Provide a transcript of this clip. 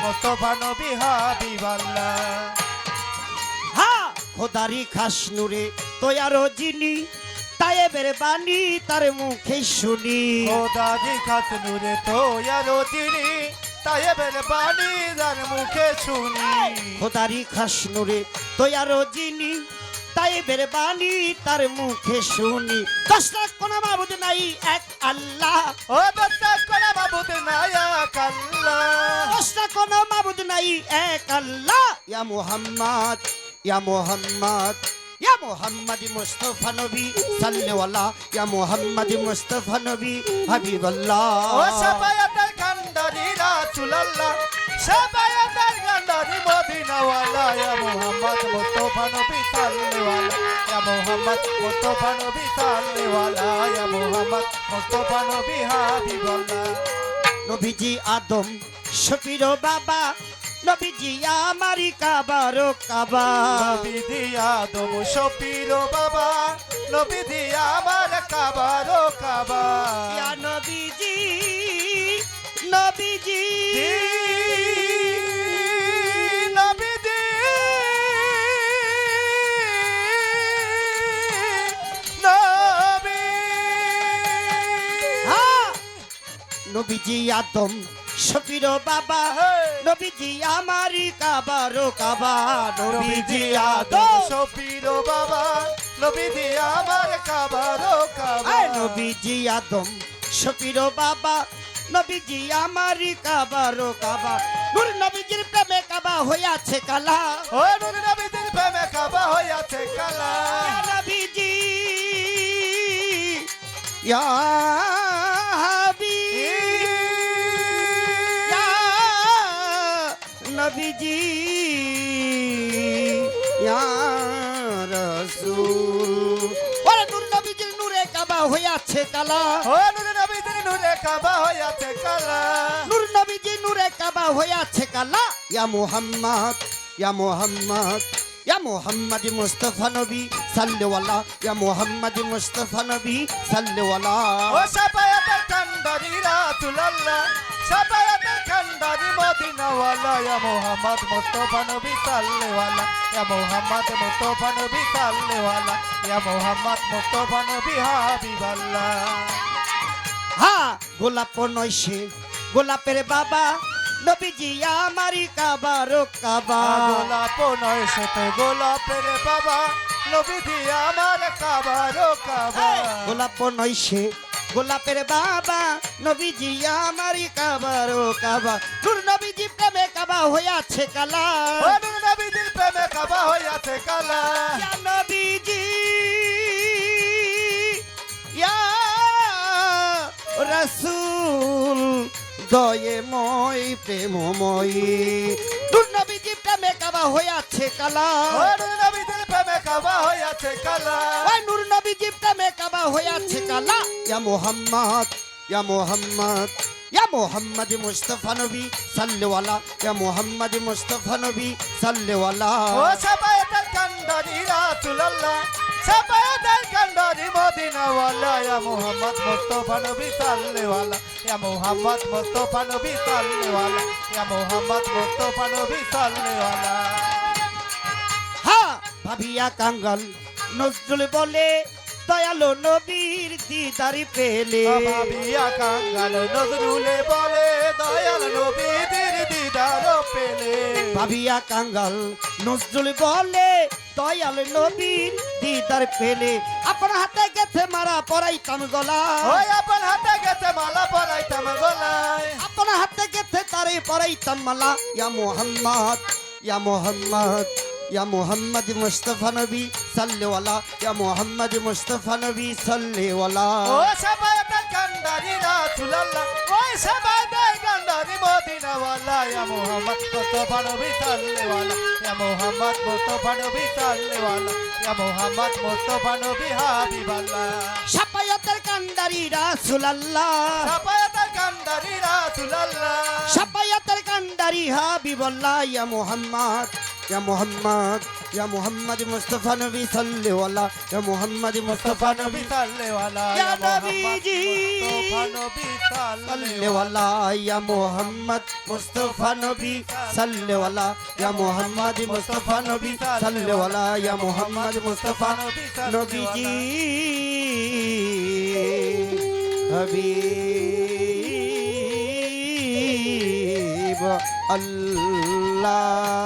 মোস্তফা নবী হাবিবাল্লাহ হা খোদারি খাস নুরে তৈয়ারো যিনি তায়েবের বাণী তার মুখে শুনি খোদা জি খাত নূরে তো ইয়ারো তিনি তায়েবের বাণী যার মুখে শুনি খোদারি খাস নুরে তৈয়ারো যিনি তায়েবের বাণী তার মুখে শুনি দশ লাখ কোন মাবুদ নাই এক আল্লাহ ও দত্তা করা বাবুদ নায়ক আল্লাহ লাখ কোন মাবুদ নাই এক আল্লাহ ইয়া মুহাম্মদ ইয়া মুহাম্মদ ইয়া মুহাম্মদ মুস্তাফা নবী সাল্লাল্লাহু ইয়া মুহাম্মদ মুস্তাফা নবী হাবিবাল্লাহ। ও সাফায়াতের কান্দারি রাসূলুল্লাহ সাফায়াতের মদিনাওয়ালা ইয়া মুহাম্মদ মুস্তাফা নবী সাল্লাল্লাহু ইয়া মুহাম্মদ মুস্তাফা নবী সাল্লাল্লাহু ইয়া মুহাম্মদ মুস্তাফা নবী হাবিবাল্লাহ। নবীজি আদম শফির বাবা নবীজি কাবারো কাবা। শফির বাবা আমার কাবারো কাবা। ইয়া নবীজি নবীজি নবীজি আদম শফির বাবা। নবীজি আমারি কাবারো কাবা। নবীজি নবীজি আদম শফির বাবা। নবী দিয়া আমার কাবারো কাবা। নবীজি আদম শফির বাবা। নবীজি আমারি কাবারো কাবা। নূর নবীজির প্রেমে কাবা হইয়াছে কালা। ও নূর নবীদের প্রেমে কাবা হইয়াছে কালা। নবীজি ইয়া নবীজি রাসূল ওরে নূর নবীজির নূরে কাবা হইয়াছে কালা। ও নূর নবীদের নূরে কাবা হইয়াছে কালা। নূর নবীজি নূরে কাবা হইয়াছে কালা। ইয়া মুহাম্মদ ইয়া মুহাম্মদ ইয়া মুহাম্মদ মুস্তাফা নবী সাল্লাল্লাহু ইয়া মুহাম্মদ মুস্তাফা নবী সাল্লাল্লাহু ও সাফায়াতের কান্দারি মদিনাওয়ালা ইয়া মুহাম্মদ মুস্তাফা নবী সাল্লাল্লাহু ইয়া মুহাম্মদ মুস্তাফা নবী সাল্লাল্লাহু ইয়া মুহাম্মদ মুস্তাফা নবী হাবিবাল্লাহ। হ্যাঁ গোলাপ নয়সে গোলাপের বাবা নবীজি আমারি কাবারো কাবা। গোলাপ নয় সেতে গোলাপের বাবা নবী দিয়া আমার কাবারো কাবা। গোলাপ নয়সে গোলাপের বাবা নবীজি আমারি কাবারো কাবা। নূর নবীজি প্রেমে কাবা হইয়াছে কালা। ও নূর নবীদের প্রেমে কাবা হইয়াছে কালা। ইয়া নবীজি ইয়া রাসূল দয়েময় প্রেমময় নূর নবীজি প্রেমে কাবা হইয়াছে কালা। কাবা হইয়াছে কালা। ওই নূর নবীজি প্রেমে কাবা হইয়াছে কালা। ইয়া মুহাম্মদ ইয়া মুহাম্মদ ইয়া মুহাম্মদ মুস্তাফা নবী সাল্লাল্লাহু ইয়া মুহাম্মদ মুস্তাফা নবী সাল্লাল্লাহু ও সাফায়াতের কান্দারি রাসূলুল্লাহ সাফায়াতের কান্দারি মদিনাওয়ালা। ইয়া মুহাম্মদ মুস্তাফা নবী সাল্লাল্লাহু ইয়া মুহাম্মদ মুস্তাফা নবী সাল্লাল্লাহু ইয়া মুহাম্মদ মুস্তাফা নবী হা ভাবিয়া কাঙ্গাল। নজরুল বলে দয়ালো নবীর দিদারি পেলে। ভাবিয়া কাঙ্গাল নজরুলে বলে দয়াল নবীদের দিদার পেলে। ভাবিয়া কাঙ্গাল নজরুল বলে দয়াল নবীর দিদার পেলে। আপনার হাতে গেছে মারা পরাইতাম গলা ওই আপন হাতে গেছে মালা পরাইতাম গলায়। আপনার হাতে গেছে তারে পরাইতাম মালা। ইয়া মোহাম্মদ ইয়া মোহাম্মদ। ইয়া মোহাম্মদ মুস্তফা নবী সাল্লাল্লাহু ইয়া মোহাম্মদ মুস্তফা নবী সাল্লাল্লাহু ও সাবায়াতের কান্দারি রাসূলুল্লাহ ওই সাবায়াতের কান্দারি মদিনাওয়ালা ইয়া মুহাম্মদ মুস্তাফা নবী সাল্লাল্লাহু ইয়া মুহাম্মদ মুস্তাফা নবী সাল্লাল্লাহু ইয়া মুহাম্মদ মুস্তাফা নবী হাবিবাল্লাহ। সাপায়াতের কান্দারি রাসূলুল্লাহ। সাবায়াতের কান্দারি রাসূলুল্লাহ। সাপায়াতের কান্দারি হাবিবাল্লাহ ইয়া মুহাম্মদ। ইয়া মোহাম্মদ ইয়া মোহাম্মদ মুস্তফা নবী সাল্লেওয়ালা ইয়া মোহাম্মদ মুস্তফা নবী সাল্লেওয়ালা ইয়া ইয়া মোহাম্মদ নবীজি। মুস্তাফা নবী সাল্লেওয়ালা সাল্লেওয়ালা ইয়া মোহাম্মদ মুস্তফা নবী সাল্লেওয়ালা ইয়া মোহাম্মদ মুস্তফা নবী সাল্লেওয়ালা ইয়া মোহাম্মদ মুস্তফা নবীজি হাবিব আল্লাহ